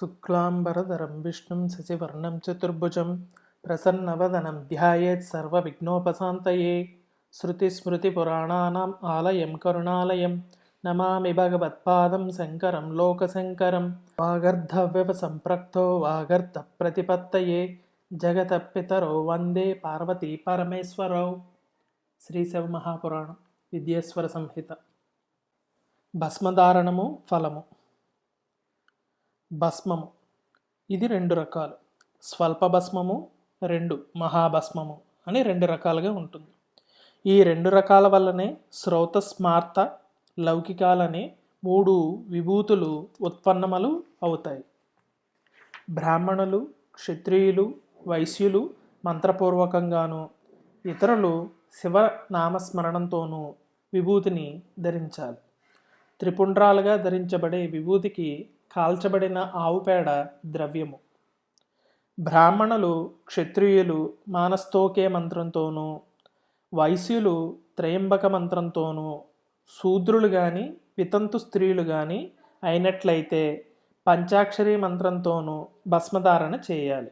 శుక్లాంబరధరం విష్ణుం శశివర్ణం చతుర్భుజం ప్రసన్నవదనం ధ్యాయేత్ సర్వవిఘ్నోపశాంతయే. శృతిస్మృతిపురాణానాం ఆలయం కరుణాలయం. నమామి భగవత్పాదం శంకరం లోకశంకరం. వాగర్ధవ్యవ సంప్రక్తో వాగర్ధ ప్రతిపత్తయే జగత పితరో వందే పార్వతీ పరమేశ్వరౌ. శ్రీశైవ మహాపురాణం విద్యేశ్వర సంహిత. భస్మధారణము ఫలము. భస్మము. ఇది రెండు రకాలు. స్వల్ప భస్మము రెండు మహాభస్మము అని రెండు రకాలుగా ఉంటుంది. ఈ రెండు రకాల వల్లనే శ్రౌత స్మార్త లౌకికాలనే మూడు విభూతులు ఉత్పన్నములు అవుతాయి. బ్రాహ్మణులు క్షత్రియులు వైశ్యులు మంత్రపూర్వకంగాను ఇతరులు శివనామస్మరణంతోనూ విభూతిని ధరించాలి. త్రిపుండ్రాలుగా ధరించబడే విభూతికి కాల్చబడిన ఆవు పేడ ద్రవ్యము. బ్రాహ్మణులు క్షత్రియులు మానస్తోకే మంత్రంతోనూ వైశ్యులు త్రయంబక మంత్రంతోనూ శూద్రులు కానీ వితంతు స్త్రీలు కానీ అయినట్లయితే పంచాక్షరి మంత్రంతోనూ భస్మధారణ చేయాలి.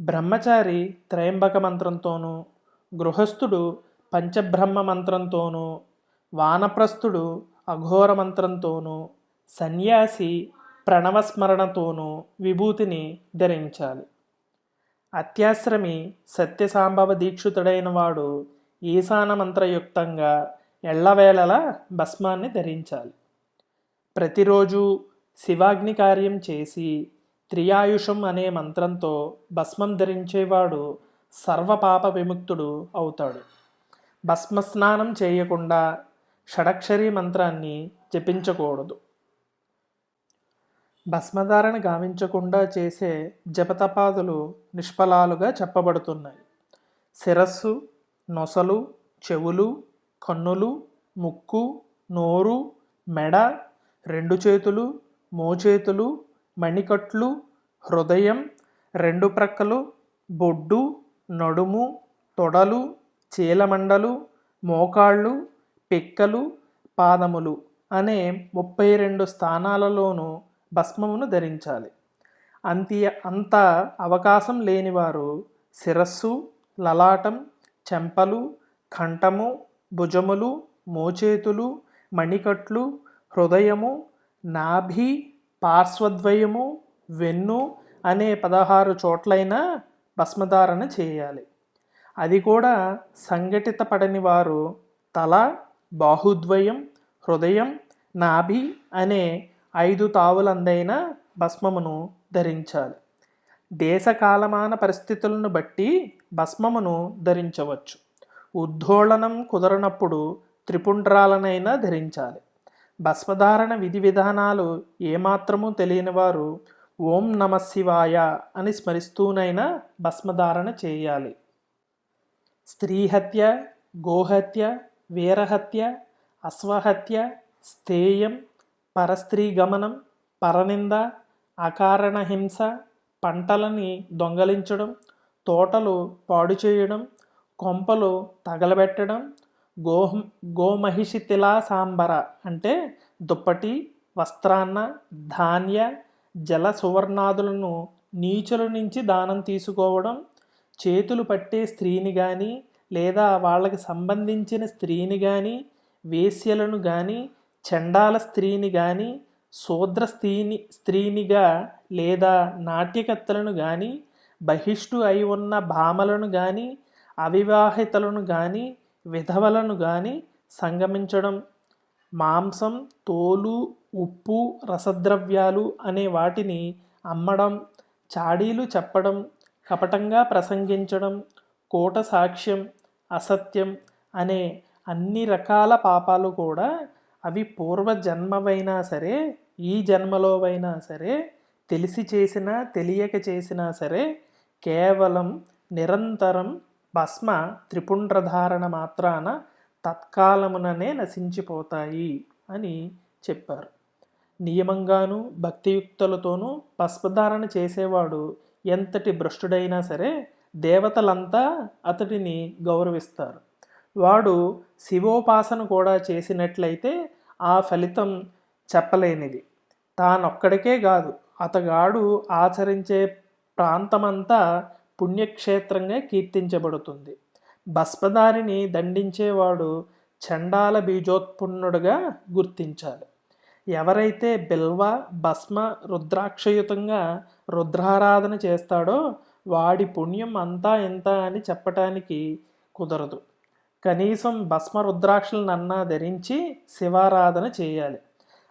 బ్రహ్మచారి త్రయంబక మంత్రంతోనూ గృహస్థుడు పంచబ్రహ్మ మంత్రంతోనూ వానప్రస్థుడు అఘోర మంత్రంతోనూ సన్యాసి ప్రణవస్మరణతోనూ విభూతిని ధరించాలి. అత్యాశ్రమి సత్యసాంభవ దీక్షితుడైన వాడు ఈశాన మంత్రయుక్తంగా ఎల్లవేళలా భస్మాన్ని ధరించాలి. ప్రతిరోజు శివాగ్ని కార్యం చేసి త్రియాయుషం అనే మంత్రంతో భస్మం ధరించేవాడు సర్వపాప విముక్తుడు అవుతాడు. భస్మస్నానం చేయకుండా షడక్షరీ మంత్రాన్ని జపించకూడదు. భస్మధారణ గావించకుండా చేసే జపతపాదులు నిష్ఫలాలుగా చెప్పబడుతున్నాయి. శిరస్సు నొసలు చెవులు కన్నులు ముక్కు నోరు మెడ రెండు చేతులు మోచేతులు మణికట్లు హృదయం రెండు ప్రక్కలు బొడ్డు నడుము తొడలు చీలమండలు మోకాళ్ళు పిక్కలు పాదములు అనే ముప్పై రెండు స్థానాలలోనూ భస్మమును ధరించాలి. అంత అంత అవకాశం లేనివారు శిరస్సు లలాటం చెంపలు కంఠము భుజములు మోచేతులు మణికట్లు హృదయము నాభి పార్శ్వద్వయము వెన్ను అనే పదహారు చోట్లైనా భస్మధారణ చేయాలి. అది కూడా సంఘటిత పడని వారు తల బాహుద్వయం హృదయం నాభి అనే ఐదు తావులందైన భస్మమును ధరించాలి. దేశకాలమాన పరిస్థితులను బట్టి భస్మమును ధరించవచ్చు. ఉద్ధోళనం కుదరనప్పుడు త్రిపుండ్రాలనైనా ధరించాలి. భస్మధారణ విధి విధానాలు ఏమాత్రమూ తెలియని వారు ఓం నమ శివాయ అని స్మరిస్తూనైనా భస్మధారణ చేయాలి. స్త్రీహత్య గోహత్య వీరహత్య అశ్వహత్య స్థేయం పరస్త్రీ గమనం పరనింద అకారణ హింస పంటలని దొంగలించడం తోటలు పాడు చేయడం కొంపలు తగలబెట్టడం గో గోమహిషి తిలా సాంబర అంటే దుప్పటి వస్త్రాన్న ధాన్య జల సువర్ణాదులను నీచుల నుంచి దానం తీసుకోవడం చేతులు పట్టే స్త్రీని కానీ లేదా వాళ్ళకి సంబంధించిన స్త్రీని కానీ వేశ్యలను కానీ చండాల స్త్రీని కానీ శూద్ర స్త్రీని స్త్రీనిగా లేదా నాట్యకత్తలను కానీ బహిష్టు అయి ఉన్న భామలను కానీ అవివాహితలను కానీ విధవలను కానీ సంగమించడం మాంసం తోలు ఉప్పు రసద్రవ్యాలు అనే వాటిని అమ్మడం చాడీలు చెప్పడం కపటంగా ప్రసంగించడం కోట సాక్ష్యం అసత్యం అనే అన్ని రకాల పాపాలు కూడా అవి పూర్వజన్మవైనా సరే ఈ జన్మలోవైనా సరే తెలిసి చేసినా తెలియక చేసినా సరే కేవలం నిరంతరం భస్మ త్రిపుండ్రధారణ మాత్రాన తత్కాలముననే నశించిపోతాయి అని చెప్పారు. నియమంగాను భక్తియుక్తులతోనూ భస్మధారణ చేసేవాడు ఎంతటి భ్రష్టుడైనా సరే దేవతలంతా అతడిని గౌరవిస్తారు. వాడు శివోపాసన కూడా చేసినట్లయితే ఆ ఫలితం చెప్పలేనిది. తానొక్కడికే కాదు అతగాడు ఆచరించే ప్రాంతమంతా పుణ్యక్షేత్రంగా కీర్తించబడుతుంది. భస్మదారిని దండించేవాడు చండాల బీజోత్పన్నుడుగా గుర్తించాలి. ఎవరైతే బిల్వ భస్మ రుద్రాక్షయుతంగా రుద్రారాధన చేస్తాడో వాడి పుణ్యం అంతా ఎంత అని చెప్పటానికి కుదరదు. కనీసం భస్మ రుద్రాక్షలనన్నా ధరించి శివారాధన చేయాలి.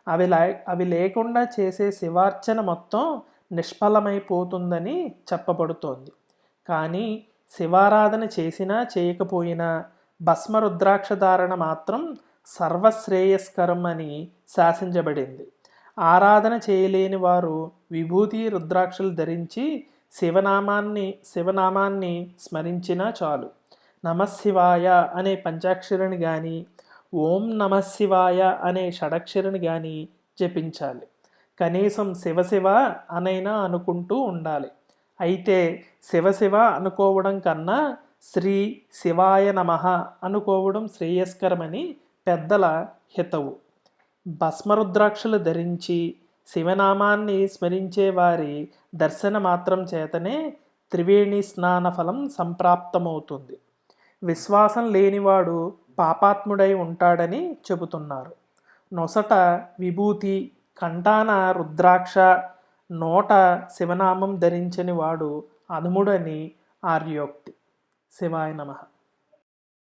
అవి అవి లేకుండా చేసే శివార్చన మొత్తం నిష్ఫలమైపోతుందని చెప్పబడుతోంది. కానీ శివారాధన చేసినా చేయకపోయినా భస్మ రుద్రాక్ష ధారణ మాత్రం సర్వశ్రేయస్కరం అని శాసించబడింది. ఆరాధన చేయలేని వారు విభూతి రుద్రాక్షలు ధరించి శివనామాన్ని శివనామాన్ని స్మరించినా చాలు. నమశివాయ అనే పంచాక్షరిని కానీ ఓం నమశివాయ అనే షడక్షరిని కానీ జపించాలి. కనీసం శివశివ అనైనా అనుకుంటూ ఉండాలి. అయితే శివశివ అనుకోవడం కన్నా శ్రీ శివాయ నమ అనుకోవడం శ్రేయస్కరమని పెద్దల హితవు. భస్మరుద్రాక్షలు ధరించి శివనామాన్ని స్మరించే వారి దర్శన మాత్రం చేతనే త్రివేణి స్నాన ఫలం సంప్రాప్తమవుతుంది. విశ్వాసం లేనివాడు పాపాత్ముడై ఉంటాడని చెబుతున్నారు. నొసట విభూతి కంఠాన రుద్రాక్ష నోట శివనామం ధరించని వాడు అధముడని ఆర్యోక్తి. శివాయ నమః.